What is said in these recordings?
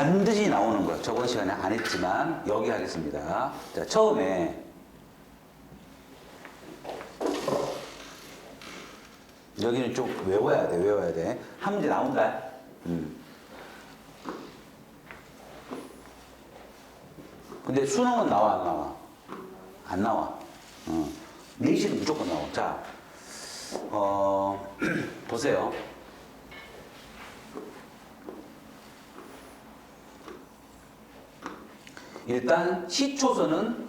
반드시 나오는 거. 저번 시간에 안 했지만 여기 하겠습니다. 자, 처음에 여기는 좀 외워야 돼, 외워야 돼. 한 문제 나온다. 음. 근데 수능은 나와, 안 나와? 안 나와. 어. 내신은 무조건 나와. 자, 어, 보세요. 일단 시초선은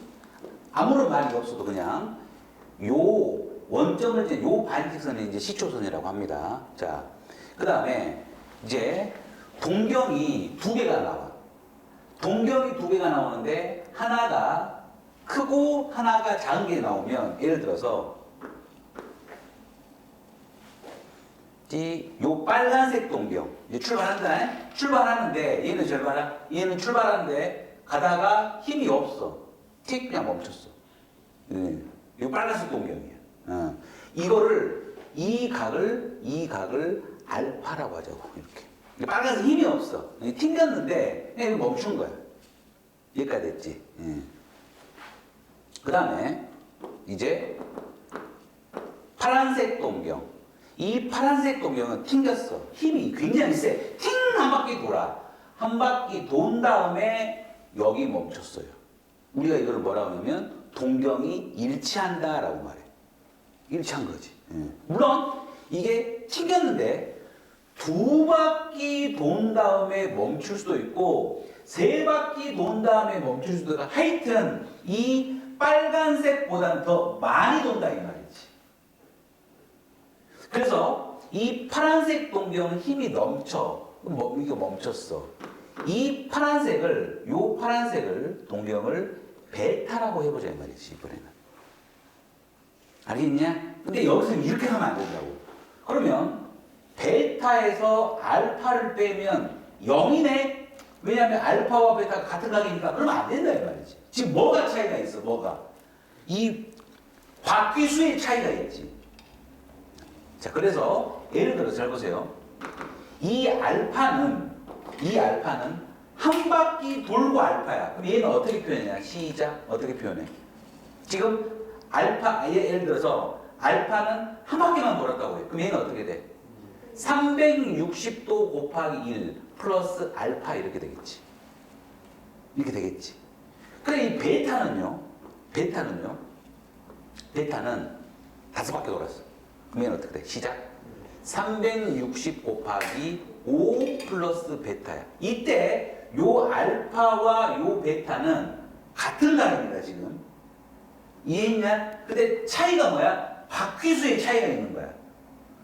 아무런 말이 없어도 그냥 요 원점을 이제 요 반직선이 이제 시초선이라고 합니다. 자, 그 다음에 이제 동경이 두 개가 나와. 동경이 두 개가 나오는데 하나가 크고 하나가 작은 게 나오면 예를 들어서 이요 빨간색 동경 이제 출발한다. 출발하는데 얘는 출발 얘는 출발하는데 가다가 힘이 없어. 틱 그냥 멈췄어. 예. 이 빨간색 동경이야. 어. 이거를 이 각을 이 각을 알파라고 하자고 이렇게. 이 빨간색 힘이 없어. 이 튕겼는데 멈춘 거야. 여기까지 됐지. 예. 그 다음에 이제 파란색 동경. 이 파란색 동경은 튕겼어. 힘이 굉장히 세. 팅! 한 바퀴 돌아. 한 바퀴 돈 다음에 여기 멈췄어요. 우리가 이걸 뭐라고 하냐면 동경이 일치한다라고 말해. 일치한 거지. 예. 물론 이게 튕겼는데 두 바퀴 돈 다음에 멈출 수도 있고 세 바퀴 돈 다음에 멈출 수도 있고 하여튼 이 빨간색보다는 더 많이 돈다 이 말이지. 그래서 이 파란색 동경은 힘이 넘쳐. 뭐 이게 멈췄어. 이 파란색을 요 파란색을 동경을 베타라고 해보자 이 말이지 이번에는. 알겠냐? 근데 여기서 이렇게 하면 안 된다고. 그러면 베타에서 알파를 빼면 0이네. 왜냐하면 알파와 베타가 같은 각이니까 그러면 안 된다 이 말이지. 지금 뭐가 차이가 있어? 뭐가? 이 바퀴 수의 차이가 있지. 자, 그래서 예를 들어 잘 보세요. 이 알파는 이 알파는 한 바퀴 돌고 알파야. 그럼 얘는 어떻게 표현해? 시작. 어떻게 표현해? 지금 알파 예- 예를 들어서 알파는 한 바퀴만 돌았다고 해. 그럼 얘는 어떻게 돼? 360도 곱하기 1 플러스 알파 이렇게 되겠지. 이렇게 되겠지. 그래 이 베타는요. 베타는요. 베타는 다섯 바퀴 돌았어. 그러면 어떻게 돼? 시작. 360 곱하기 5 플러스 베타야. 이때 요 알파와 요 베타는 같은 단위입니다, 지금. 이해했냐? 근데 차이가 뭐야? 바퀴수의 차이가 있는 거야.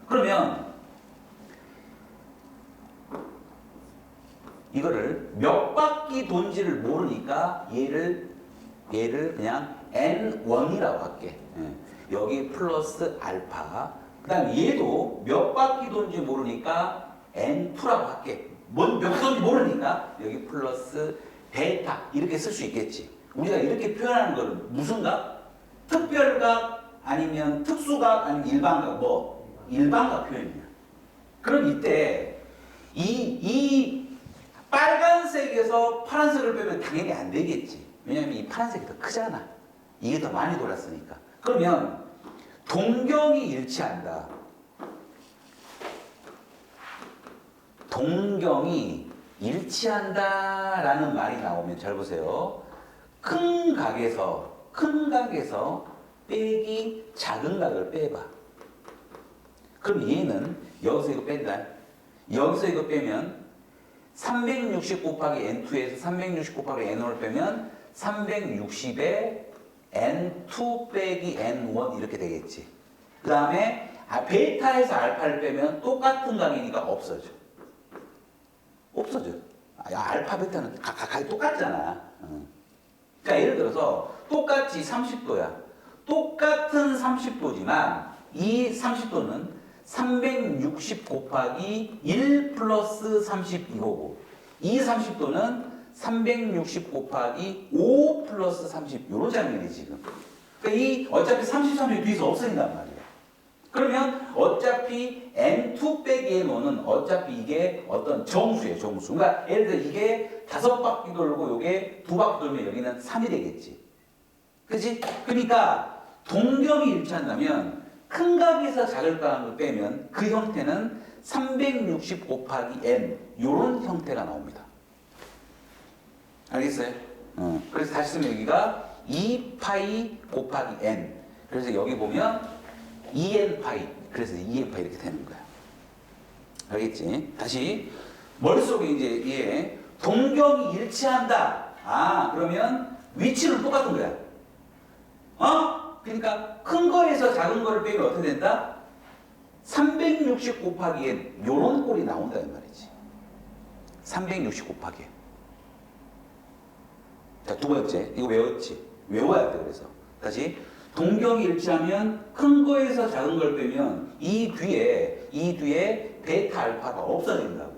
그러면 이거를 몇 바퀴 돈지를 모르니까 얘를 얘를 그냥 n1이라고 할게. 예. 여기 플러스 알파. 그다음 얘도 몇 바퀴 돈지 모르니까 n2라고 할게. 뭔 돈지 모르니까 여기 플러스 베타 이렇게 쓸 수 있겠지. 우리가 이렇게 표현하는 거는 무슨 각? 특별각 아니면 특수각 아니면 일반각 뭐 일반각 표현이야. 그럼 이때 이, 이 빨간색에서 파란색을 빼면 당연히 안 되겠지. 왜냐하면 이 파란색이 더 크잖아. 이게 더 많이 돌았으니까. 그러면 동경이 일치한다. 동경이 일치한다라는 말이 나오면 잘 보세요. 큰 각에서 큰 각에서 빼기 작은 각을 빼봐. 그럼 얘는 여기서 이거 뺀다. 여기서 이거 빼면 360 곱하기 n2에서 360 곱하기 n1을 빼면 360에 n2 빼기 n1 이렇게 되겠지. 그 다음에 아, 베타에서 알파를 빼면 똑같은 각이니까 없어져. 없어져. 아, 야, 알파 베타는 각각 똑같잖아. 어. 그러니까 예를 들어서 똑같이 30도야. 똑같은 30도지만 이 30도는 360 곱하기 1 플러스 30 이거고 이 30도는 360 곱하기 5 플러스 30 요런 장면이 지금 그러니까 이 어차피 30, 30 뒤에서 없어진단 말이야 그러면 어차피 n2 빼기 n1은 어차피 이게 어떤 정수예요, 정수. 그러니까 예를 들어 이게 다섯 바퀴 돌고 이게 두 바퀴 돌면 여기는 3이 되겠지. 그지? 그러니까 동경이 일치한다면 큰 값에서 작을 값을 빼면 그 형태는 360 곱하기 n 이런 형태가 나옵니다. 알겠어요? 어. 그래서 다시 쓰면 여기가 2파이 곱하기 n. 그래서 여기 보면 2n 파이. 그래서 2n 파이 이렇게 되는 거야. 알겠지? 다시 머릿속에 이제 얘 동경이 일치한다. 아 그러면 위치는 똑같은 거야. 어? 그러니까 큰 거에서 작은 거를 빼면 어떻게 된다? 360 곱하기 n 요런 꼴이 나온다 이 말이지. 360 곱하기 n. 자, 두 번째. 이거 외웠지? 외워야 돼, 그래서. 다시. 동경이 일치하면 큰 거에서 작은 걸 빼면 이 뒤에, 이 뒤에 베타 알파가 없어진다고.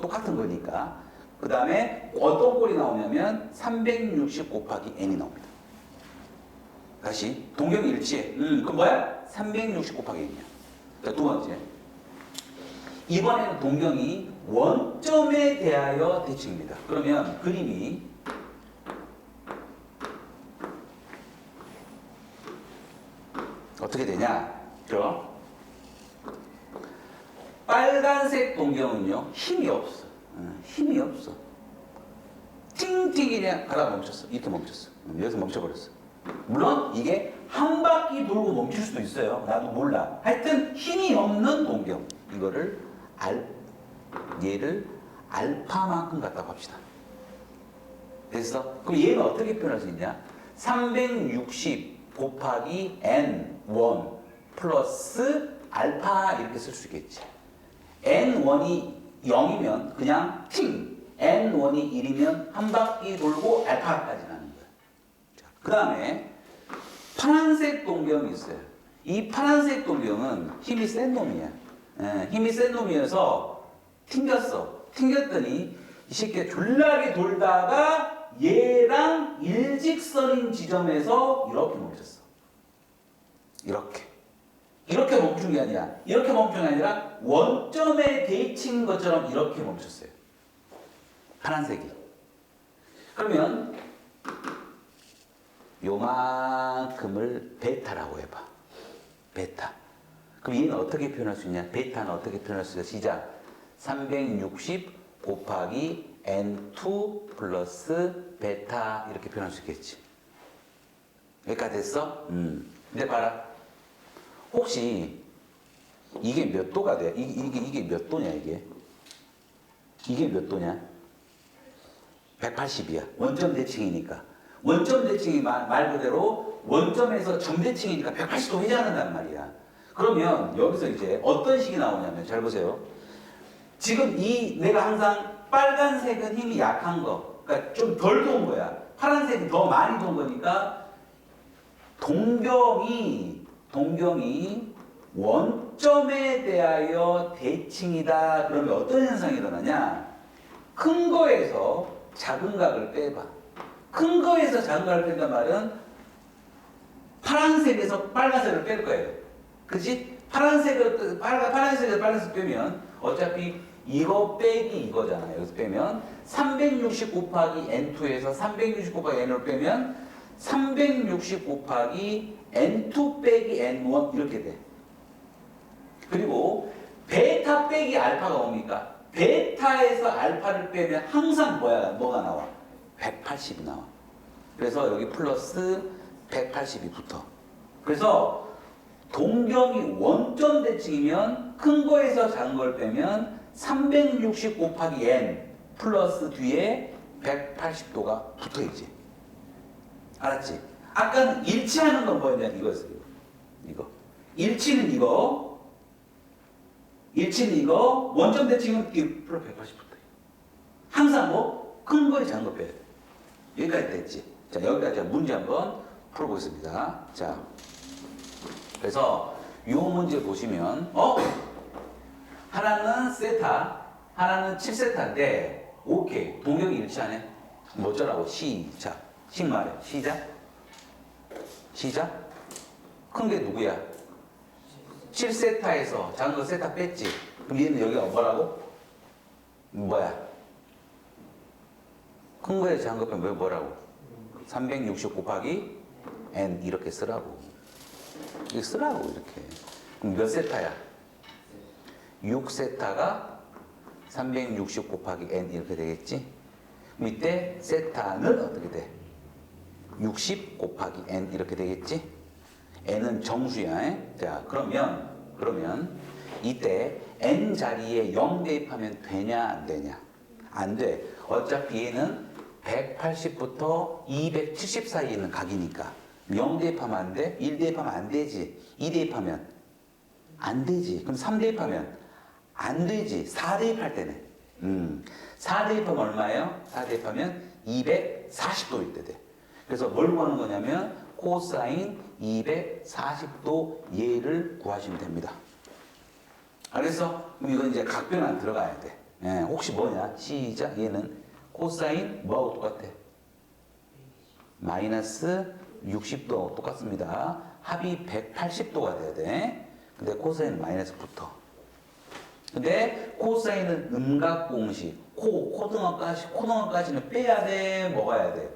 똑같은 거니까. 그 다음에 어떤 꼴이 나오냐면 360 곱하기 n이 나옵니다. 다시. 동경이 일치해. 음, 그건 뭐야? 360 곱하기 n이야. 자, 두 번째. 이번에는 동경이 원점에 대하여 대칭입니다. 그러면 그림이 어떻게 되냐? 저 빨간색 동경은요 힘이 없어. 어, 힘이 없어. 그냥 가다 멈췄어. 이렇게 멈췄어. 음, 여기서 멈춰버렸어. 물론 이게 한 바퀴 돌고 멈출 수도 있어요. 나도 몰라. 하여튼 힘이 없는 동경. 이거를 알 얘를 알파만큼 갖다 봅시다. 됐어? 그럼 얘는 어떻게 표현할 수 있냐? 360 곱하기 n1 플러스 알파 이렇게 쓸 수 있겠지. n1이 0이면 그냥 팅, n1이 1이면 한 바퀴 돌고 알파까지 가는 거야. 그 다음에 파란색 동경이 있어요. 이 파란색 동경은 힘이 센 놈이야. 예, 힘이 센 놈이어서 튕겼어. 튕겼더니 이 새끼가 졸라게 돌다가 얘랑 일직선인 지점에서 이렇게 멈췄어. 이렇게. 이렇게 멈춘 게 아니라 이렇게 멈춘 게 아니라 원점에 대칭인 것처럼 이렇게 멈췄어요. 파란색이. 그러면 요만큼을 베타라고 해봐. 베타. 그럼 얘는 어떻게 표현할 수 있냐? 베타는 어떻게 표현할 수 있냐? 시작. 360 곱하기 n2 플러스 베타 이렇게 표현할 수 있겠지. 여기까지 됐어? 음. 근데 봐라. 혹시 이게 몇 도가 돼? 이게, 이게, 이게 몇 도냐, 이게? 이게 몇 도냐? 180이야. 원점 대칭이니까. 원점 대칭이 말, 말 그대로 원점에서 점대칭이니까 180도 회전한단 말이야. 그러면 여기서 이제 어떤 식이 나오냐면 잘 보세요. 지금 이 내가 항상 빨간색은 힘이 약한 거, 그러니까 좀덜돈 거야. 파란색이 더 많이 돈 거니까 동경이 동경이 원점에 대하여 대칭이다. 그러면 어떤 현상이 일어나냐? 큰 거에서 작은 각을 빼봐. 큰 거에서 작은 각을 뺀단 말은 파란색에서 빨간색을 뺄 거예요. 그지? 파란색을 빨간 파란색에서 빨간색 빼면 어차피 이거 빼기 이거잖아. 여기서 빼면 360 곱하기 n2에서 360 곱하기 n을 빼면 360 곱하기 n2 빼기 n1 이렇게 돼. 그리고 베타 빼기 알파가 뭡니까? 베타에서 알파를 빼면 항상 뭐야? 뭐가 나와? 180이 나와. 그래서 여기 플러스 180이 붙어. 그래서 동경이 원점 대칭이면 큰 거에서 작은 걸 빼면 360 곱하기 n 플러스 뒤에 180도가 붙어 있지. 알았지? 아까는 일치하는 건 뭐였냐 이거였어요. 이거. 일치는 이거. 일치는 이거. 원점 대칭은 이 플러스 180 붙어. 항상 뭐큰 거에 작은 거 빼야 돼. 여기까지 됐지. 자 여기까지 문제 한번 풀어보겠습니다. 자. 그래서 이 문제 보시면 어 하나는 세타 하나는 7세타인데 오케이 동경이 일치하네 뭐 어쩌라고 시작 식 말해 시작 시작 큰 게 누구야 7세타에서 작은 거 세타 뺐지. 그럼 얘는 여기가 뭐라고? 뭐야? 큰 거에 작은 거 빼면 뭐라고? 360 곱하기 n 이렇게 쓰라고. 이렇게 쓰라고 이렇게. 그럼 몇 세타야? 6세타가 360 곱하기 n 이렇게 되겠지? 이때 세타는 어떻게 돼? 60 곱하기 n 이렇게 되겠지? n은 정수야. 에? 자, 그러면 그러면 이때 n 자리에 0 대입하면 되냐 안 되냐? 안 돼. 어차피 얘는 180부터 270 사이에 있는 각이니까 0 대입하면 안 돼? 1 대입하면 안 되지. 2 대입하면 안 되지. 그럼 3 대입하면 안 되지. 4 대입할 때는. 음. 4 대입하면 얼마예요? 4 대입하면 240도 이때 돼. 그래서 뭘 구하는 거냐면 코사인 240도 얘를 구하시면 됩니다. 알겠어? 그럼 이건 이제 각변 안 들어가야 돼. 예, 혹시 뭐냐? 시작. 얘는 코사인 뭐하고 똑같아? 마이너스 60도 똑같습니다. 합이 180도가 돼야 돼. 근데 코사인 마이너스 붙어. 근데 코사인은 음각 공식, 코, 코등어까지, 코등어까지는 빼야 돼, 먹어야 돼.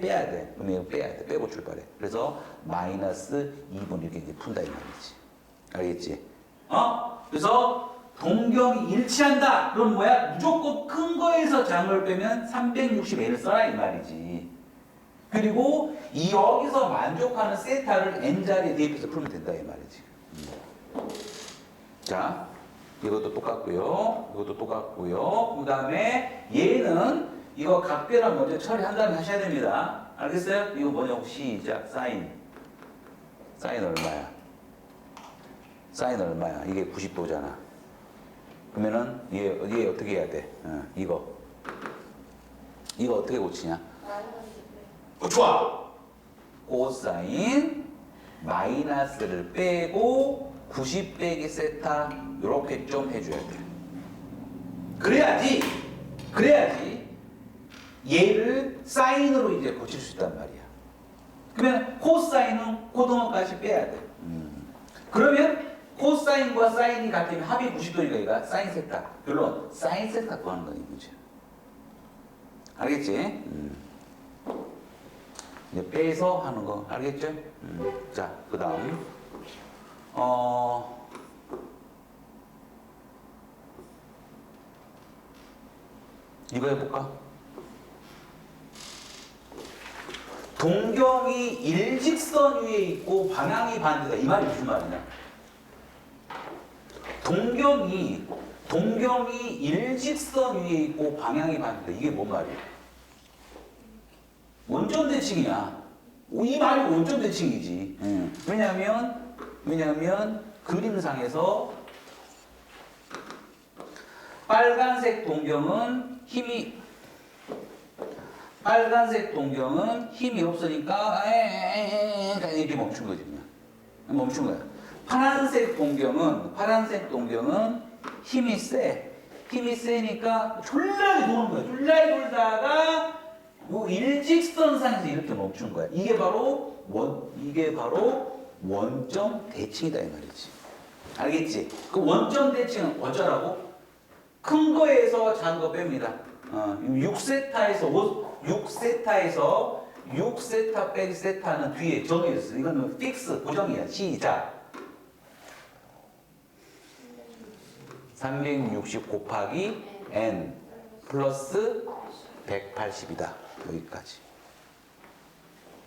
빼야 돼. 이거 빼야 돼. 빼고 출발해. 그래서 마이너스 2분 이렇게 이제 푼다 이 말이지. 알겠지? 어? 그래서 동경이 일치한다. 그럼 뭐야? 무조건 큰 거에서 장을 빼면 360L을 써라 이 말이지. 그리고 이 여기서 만족하는 세타를 n자리에 대입해서 풀면 된다 이 말이지. 음. 자, 이것도 똑같고요. 이것도 똑같고요. 그 다음에 얘는 이거 각별한 먼저 처리한 다음에 하셔야 됩니다. 알겠어요? 이거 뭐냐고 시작. 사인. 사인 얼마야? 사인 얼마야? 이게 90도잖아. 그러면은 얘, 얘 어떻게 해야 돼? 어, 이거. 이거 어떻게 고치냐? 어, 좋아. 코사인 마이너스를 빼고 90 빼기 세타 이렇게 좀 해줘야 돼. 그래야지, 그래야지 얘를 사인으로 이제 고칠 수 있단 말이야. 그러면 코사인은 코등어까지 빼야 돼. 음. 그러면 코사인과 사인이 같으면 합이 90도니까 얘가 사인 세타. 결론 사인 세타 구하는 거야 이 문제. 알겠지? 음. 이제 빼서 하는 거 알겠죠? 음. 자, 그 다음 어 이거 해볼까? 동경이 일직선 위에 있고 방향이 반대다. 이 말이 무슨 말이냐? 동경이 동경이 일직선 위에 있고 방향이 반대다. 이게 뭔 말이야? 원점 대칭이야. 이 말이 원점 대칭이지. 예. 왜냐하면 왜냐하면 그림상에서 빨간색 동경은 힘이 빨간색 동경은 힘이 없으니까 이렇게 멈춘 거지 그냥 멈춘 거야. 파란색 동경은 파란색 동경은 힘이 세. 힘이 세니까 졸라게 도는 거야. 졸라게 돌다가 요 일직선상에서 이렇게 멈춘 거야. 이게 바로 원 이게 바로 원점 대칭이다 이 말이지. 알겠지? 그 원점 대칭은 어쩌라고? 큰 거에서 작은 거 뺍니다. 어, 6세타에서 5, 6세타에서 6세타 빼기 세타는 뒤에 정해졌어. 이거는 픽스 고정이야. 시작. 360 곱하기 n 플러스 180이다. 여기까지.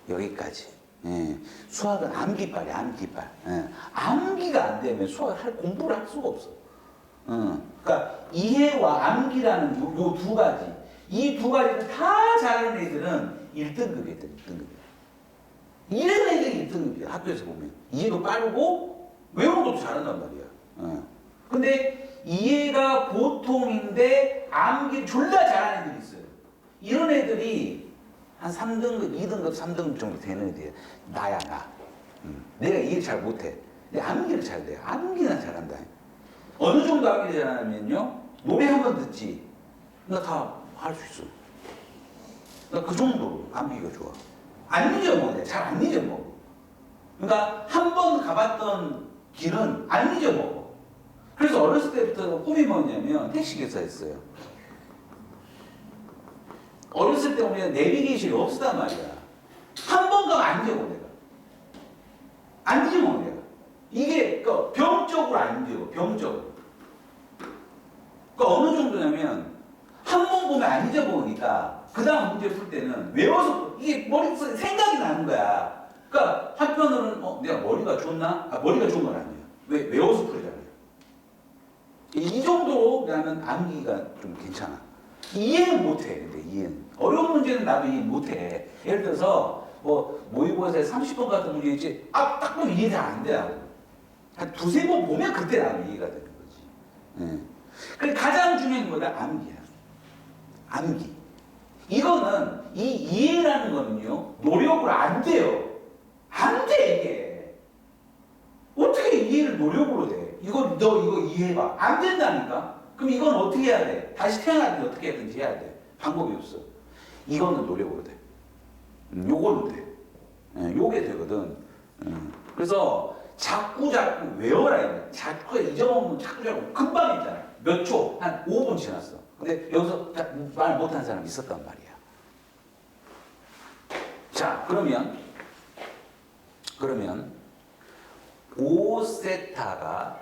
여기까지. 예. 수학은 암기빨이야, 암기빨. 예. 암기가 안 되면 수학 할 공부를 할 수가 없어. 어. 그러니까 이해와 암기라는 요 두 가지. 이 두 가지를 다 잘하는 애들은 1등급이야, 1등급. 이런 애들이 1등급이야, 학교에서 보면. 이해도 빠르고, 외우는 것도 잘한단 말이야. 어. 근데 이해가 보통인데 암기 졸라 잘하는 애들이 있어요. 이런 애들이 한 3등급, 2등급, 3등급 정도 되는 애들이야. 나야, 나. 음. 내가 이해를 잘 못해. 근데 암기를 잘 돼. 암기는 잘한다. 어느 정도 암기 잘하냐면요. 노래 한 번 듣지. 나 다 할 수 있어. 나 그 정도로 암기가 좋아. 안 잊어먹어. 잘안 잊어먹어. 그러니까 한 번 가봤던 길은 안 잊어먹어. 그래서 어렸을 때부터 꿈이 뭐냐면 택시기사였어요. 어렸을 때 우리가 내비게이션이 없었단 말이야. 한 번 가면 안 잊어먹어, 내가. 안 잊어먹어, 내가. 이게, 그 병적으로 안 잊어먹어, 병적으로. 그 어느 정도냐면, 한 번 보면 안 잊어먹으니까, 그 다음 문제 풀 때는 외워서, 이게 머릿속에 생각이 나는 거야. 그러니까, 한편으로는, 어, 내가 머리가 좋나? 아, 머리가 좋은 건 아니에요. 왜? 외워서 풀잖아요. 이 정도로 나는 암기가 좀 괜찮아. 이해는 못해, 근데 이해는. 어려운 문제는 나도 이해 못해. 예를 들어서, 뭐, 모의고사에 30번 같은 문제 있지, 아, 딱 보면 이해 잘안 돼. 한 두세 번 보면 그때 나는 이해가 되는 거지. 예. 그 가장 중요한 거다, 암기야. 암기. 이거는, 이 이해라는 거는요, 노력으로 안 돼요. 안 돼, 이게. 어떻게 이해를 노력으로 돼? 이거, 너 이거 이해해봐. 안 된다니까? 그럼 이건 어떻게 해야 돼? 다시 태어나든지 어떻게 해야든지 해야 돼. 방법이 없어. 이거는 노력으로 돼. 음, 요걸로 돼. 예, 요게 되거든. 음, 그래서 자꾸 자꾸 외워라. 자꾸 잊어먹으면 자꾸 자꾸 금방 있잖아. 몇 초? 한 5분 지났어. 근데 여기서 자- 말 못한 사람이 있었단 말이야. 자, 그러면, 그러면, 5세타가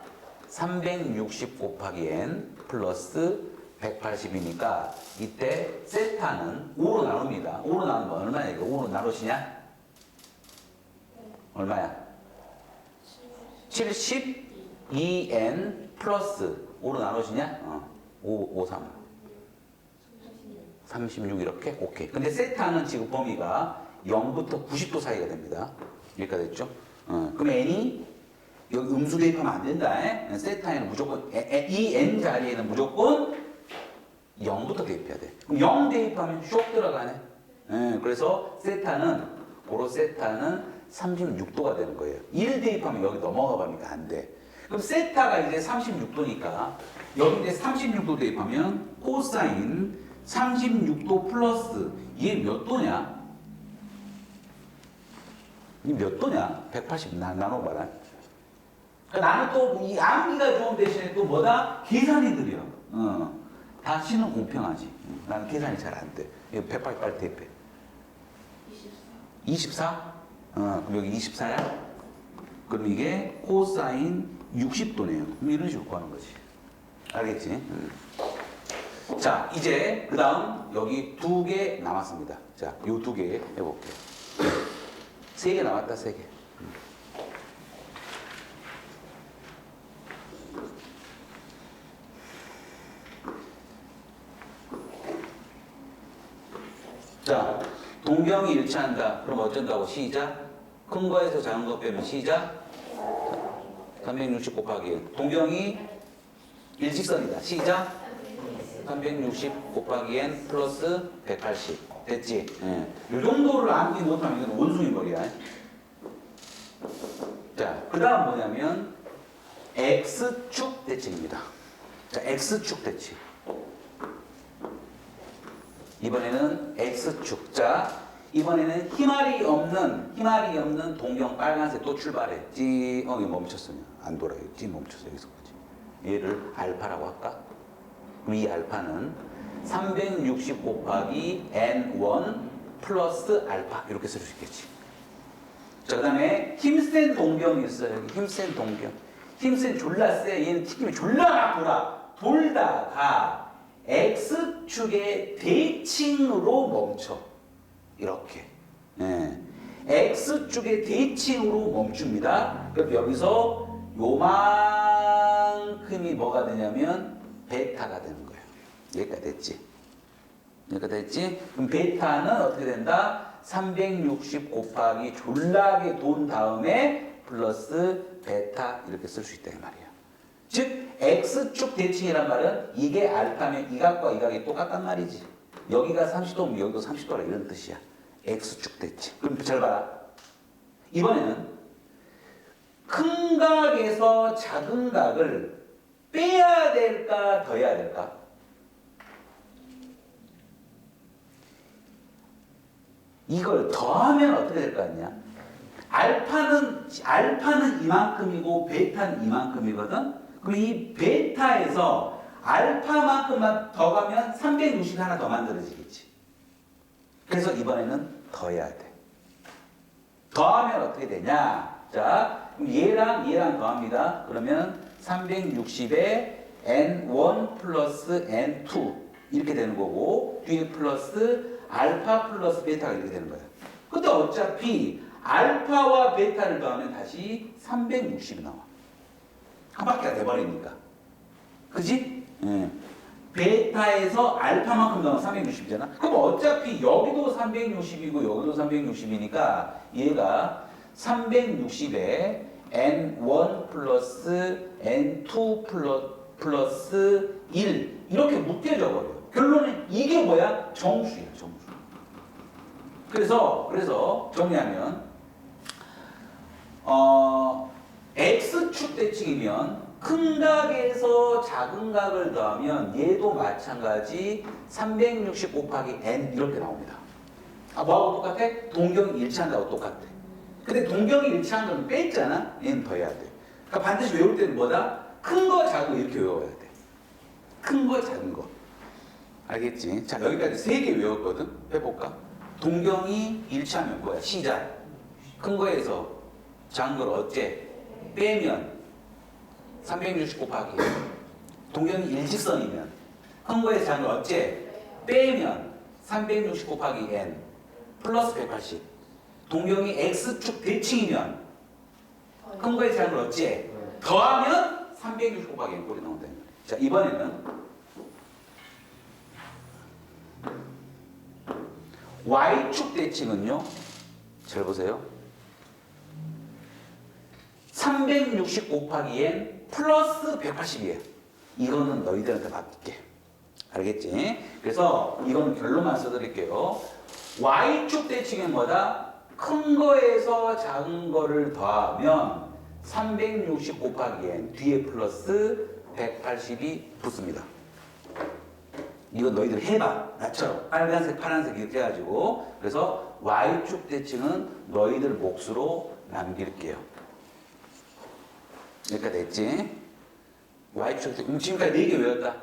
360 곱하기 n 플러스 180이니까 이때 세타는 5로 나눕니다. 5로 나누면 얼마야 이거? 5로 나누시냐? 얼마야? 72n 플러스 5로 나누시냐? 어. 5, 5, 3. 36 이렇게? 오케이. 근데 세타는 지금 범위가 0부터 90도 사이가 됩니다. 여기까지 됐죠? 어. 그럼 n이 여기 음수 대입하면 안 된다. 에? 세타에는 무조건 에, 에, 이 n 자리에는 무조건 0부터 대입해야 돼. 그럼 0 대입하면 쇽 들어가네. 예, 그래서 세타는 고로 세타는 36도가 되는 거예요. 1 대입하면 여기 넘어가 버리니까 안 돼. 그럼 세타가 이제 36도니까 여기 이제 36도 대입하면 코사인 36도 플러스 이게 몇 도냐? 이몇 도냐? 180 나, 나눠봐라. 그러니까 나는 또 이 암기가 좋은 대신에 또 뭐다? 계산이 느려. 어. 다시는 공평하지. 응. 나는 계산이 잘 안 돼. 이거 188 대패. 24? 어, 그럼 여기 24야? 그럼 이게 코사인 60도네요. 그럼 이런 식으로 구하는 거지. 알겠지? 응. 자, 이제 그 다음 여기 두 개 남았습니다. 자, 요 두 개 해볼게요. 세 개 남았다, 세 개. 자, 동경이 일치한다. 그럼 어쩐다고? 시작. 큰 거에서 작은 거 빼면 시작. 360 곱하기 1. 동경이 일직선이다. 시작. 360 곱하기 n 플러스 180. 됐지? 예. 이 정도를 암기 못하면 이건 원숭이 머리야. 자, 그 다음 뭐냐면 x축 대칭입니다. 자, x축 대칭. 이번에는 X축. 자, 이번에는 희말이 없는, 희말이 없는 동경 빨간색 또 출발했지. 어, 이거 멈췄어요. 안 돌아요. 지 멈췄어. 여기서 보지. 얘를 알파라고 할까? 이 알파는 360 곱하기 N1 플러스 알파. 이렇게 쓸 수 있겠지. 자, 그 다음에 힘센 동경이 있어요. 여기 힘센 동경. 힘센 졸라 세. 얘는 튀김이 졸라 막 돌아. 돌다가 X축의 대칭으로 멈춰. 이렇게. 예. X축의 대칭으로 멈춥니다. 그럼 여기서 요만큼이 뭐가 되냐면 베타가 되는 거예요. 여기까지 됐지? 여기까지 됐지? 그럼 베타는 어떻게 된다? 360 곱하기 졸라게 돈 다음에 플러스 베타 이렇게 쓸 수 있다 이 말이야. 즉 x축 대칭이란 말은 이게 알파면 이 각과 이 각이 똑같단 말이지. 여기가 30도면 여기도 30도라 이런 뜻이야. X축 대칭. 그럼 잘 봐라. 이번에는 큰 각에서 작은 각을 빼야 될까 더해야 될까? 이걸 더하면 어떻게 될 거 아니야? 알파는 알파는 이만큼이고 베타는 이만큼이거든. 그럼 이 베타에서 알파만큼만 더 가면 360 하나 더 만들어지겠지. 그래서 이번에는 더해야 돼. 더하면 어떻게 되냐? 자, 얘랑 얘랑 더합니다. 그러면 360에 n1 플러스 n2 이렇게 되는 거고 뒤에 플러스 알파 플러스 베타가 이렇게 되는 거야. 근데 어차피 알파와 베타를 더하면 다시 360이 나와. 한 바퀴가 돼버리니까. 그지? 예. 베타에서 알파만큼 나오면 360이잖아. 그럼 어차피 여기도 360이고 여기도 360이니까 얘가 360에 n1 플러스 n2 플러, 플러스 1 이렇게 묶여져 버려. 결론은 이게 뭐야? 정수야, 정수. 그래서 그래서 정리하면 어 x축 대칭이면 큰 각에서 작은 각을 더하면 얘도 마찬가지 360 곱하기 n 이렇게 나옵니다. 아 뭐하고 똑같아? 동경이 일치한다고 똑같아. 근데 동경이 일치한 건 뺐잖아. 얘는 더해야 돼. 그러니까 반드시 외울 때는 뭐다? 큰 거 작은 거 이렇게 외워야 돼. 큰 거 작은 거. 알겠지? 자 여기까지 세 개 외웠거든. 해볼까? 동경이 일치하면 뭐야? 시작. 큰 거에서 작은 걸 어째? 빼면 360 곱하기 동경이 일직선이면 작은 걸 어째? 빼면 360 곱하기 n 플러스 180 동경이 x축 대칭이면 작은 걸 어째? 더하면 360 곱하기 n 꼴이 나온다. 자 이번에는 y축 대칭은요. 잘 보세요. 360 곱하기 n 플러스 180이에요. 이거는 너희들한테 맡길게. 알겠지? 그래서 이거는 결론만 써드릴게요. y축 대칭은 뭐다? 큰 거에서 작은 거를 더하면 360 곱하기 n 뒤에 플러스 180이 붙습니다. 이거 너희들 해봐. 나처럼 빨간색, 파란색 이렇게 해가지고 그래서 y축 대칭은 너희들 몫으로 남길게요. 여기까지 됐지? y축 대칭 지금까지 네개 외웠다.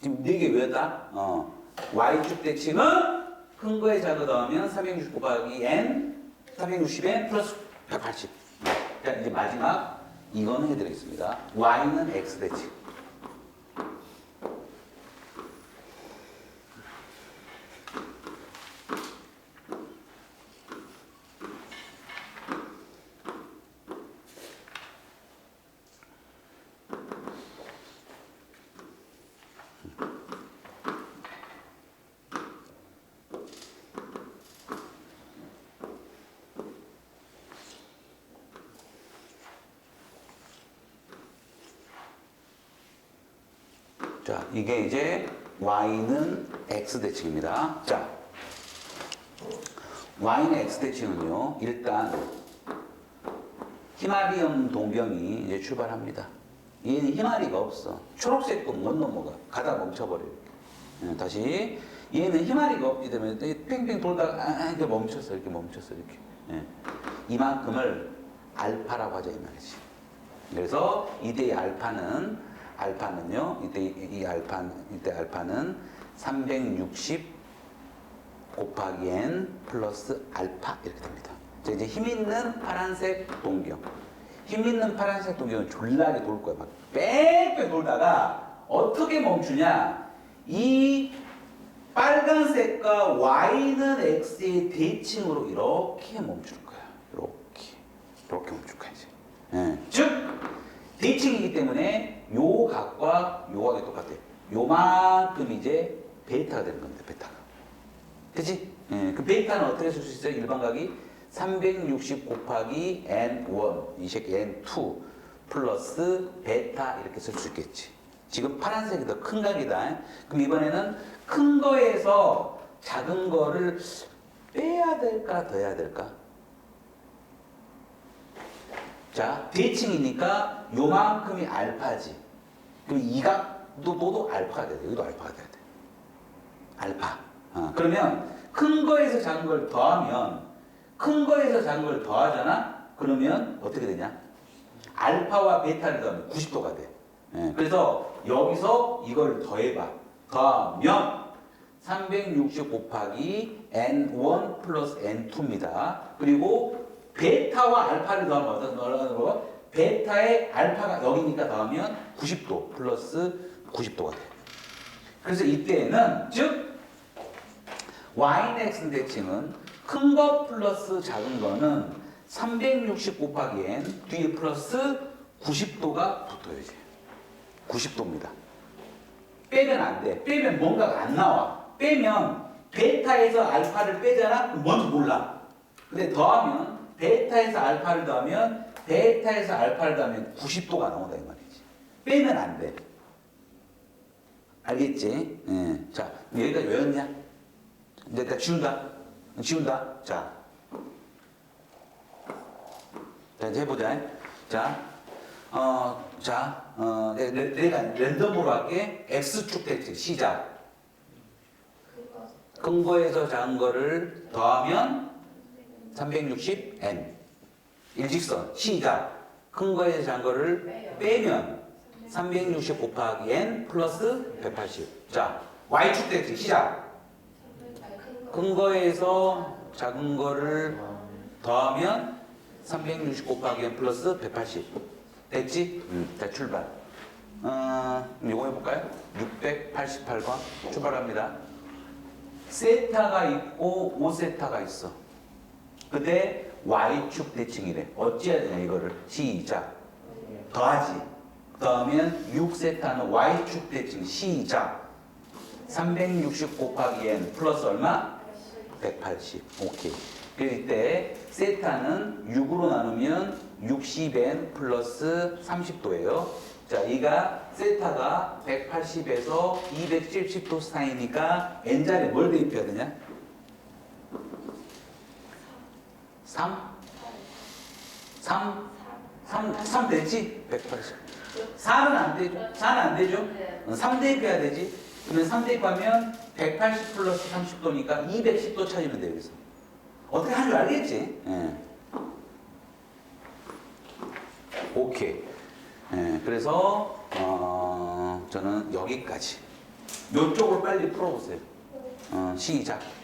지금 네 개 외웠다. 어. y축 대칭은 큰 거에 작은 거 더하면 360 곱하기 n 360n 플러스 180. 자 이제 마지막 이거는 해드리겠습니다. y는 x 대칭. 자, 이게 이제 y는 x 대칭입니다. 자, y는 x 대칭은요. 일단 히마리엄 동경이 이제 출발합니다. 얘는 히마리가 없어. 초록색 거못 넘어가. 가다 멈춰버려. 예, 다시 얘는 히마리가 없기 때문에 뺑뺑 돌다가 아, 이렇게 멈췄어. 이렇게 멈췄어. 이렇게. 예. 이만큼을 알파라고 하자 이 말이지. 그래서 이때의 알파는 알파는요. 이때 이 알파 이때 알파는 360 곱하기 n 플러스 알파 이렇게 됩니다. 자, 이제 힘 있는 파란색 동경. 힘 있는 파란색 동경은 졸라게 돌 거야. 막 뺑뺑 돌다가 어떻게 멈추냐? 이 빨간색과 y는 x의 대칭으로 이렇게 멈출 거야. 이렇게. 이렇게 멈출 거야, 이제. 예. 즉, 대칭이기 때문에 요 각과 요 각이 똑같아. 요만큼 이제 베타가 되는 겁니다. 베타가. 그치? 예, 그 베타는 어떻게 쓸 수 있어요? 일반 각이 360 곱하기 n1 이 새끼 n2 플러스 베타 이렇게 쓸 수 있겠지. 지금 파란색이 더 큰 각이다. 그럼 이번에는 큰 거에서 작은 거를 빼야 될까 더 해야 될까? 자, 대칭이니까 요만큼이 알파지. 그럼 이 각도 너도 알파가 돼야 돼. 여기도 알파가 돼야 돼. 알파. 어, 그러면 큰 거에서 작은 걸 더하면 큰 거에서 작은 걸 더하잖아? 그러면 어떻게 되냐? 알파와 베타를 더하면 90도가 돼. 예, 그래서 여기서 이걸 더해봐. 더하면 360 곱하기 n1 플러스 n2입니다. 그리고 베타와 알파를 더하면 어떤 거? 베타의 알파가 여기니까 더하면 90도 플러스 90도가 돼. 그래서 이때는 즉 yx 대칭은 큰거 플러스 작은 거는 360 곱하기 n 뒤에 플러스 90도가 붙어야지. 90도입니다. 빼면 안 돼. 빼면 뭔가가 안 나와. 빼면 베타에서 알파를 빼잖아? 뭔지 몰라. 근데 더하면 베타에서 알파를 더하면 베타에서 알파를 더하면 90도가 나온다 이 말이지. 빼면 안 돼. 알겠지? 예. 자, 여기까지 외웠냐? 이제 다 지운다. 지운다. 자. 자, 이제 해보자. 자, 어, 자, 어, 내, 내, 내가 랜덤으로 할게. X축 대칭 시작. 큰 거에서 작은 거를 더하면 360N. 일직선 시작. 큰 거에서 작은 거를 빼면 360 곱하기 N 플러스 180. 자, Y축 대칭 시작. 큰 거에서 작은 거를 더하면 360 곱하기 n 플러스 180 됐지? 응. 자 출발 어, 이거 해볼까요? 688번 출발합니다 세타가 있고 5세타가 있어 근데 y축 대칭이래 어찌해야 되냐 이거를 시작 더하지 더하면 6세타는 y축 대칭 시작 360 곱하기 n 플러스 얼마? 180. 오케이. 그럼 이때 세타는 6으로 나누면 60n 플러스 30도예요. 자, 이가 세타가 180에서 270도 사이니까 n자리에 뭘 대입해야 되냐? 3? 3? 3, 3 되지? 180. 4는 안 되죠? 4는 안 되죠? 3 대입해야 되지? 그러면 3 대입하면 180 플러스 30도니까 210도 차이면 돼요, 여기서. 어떻게 하는 줄 알겠지? 예. 오케이. 예, 그래서, 어, 저는 여기까지. 요쪽을 빨리 풀어보세요. 어, 시작.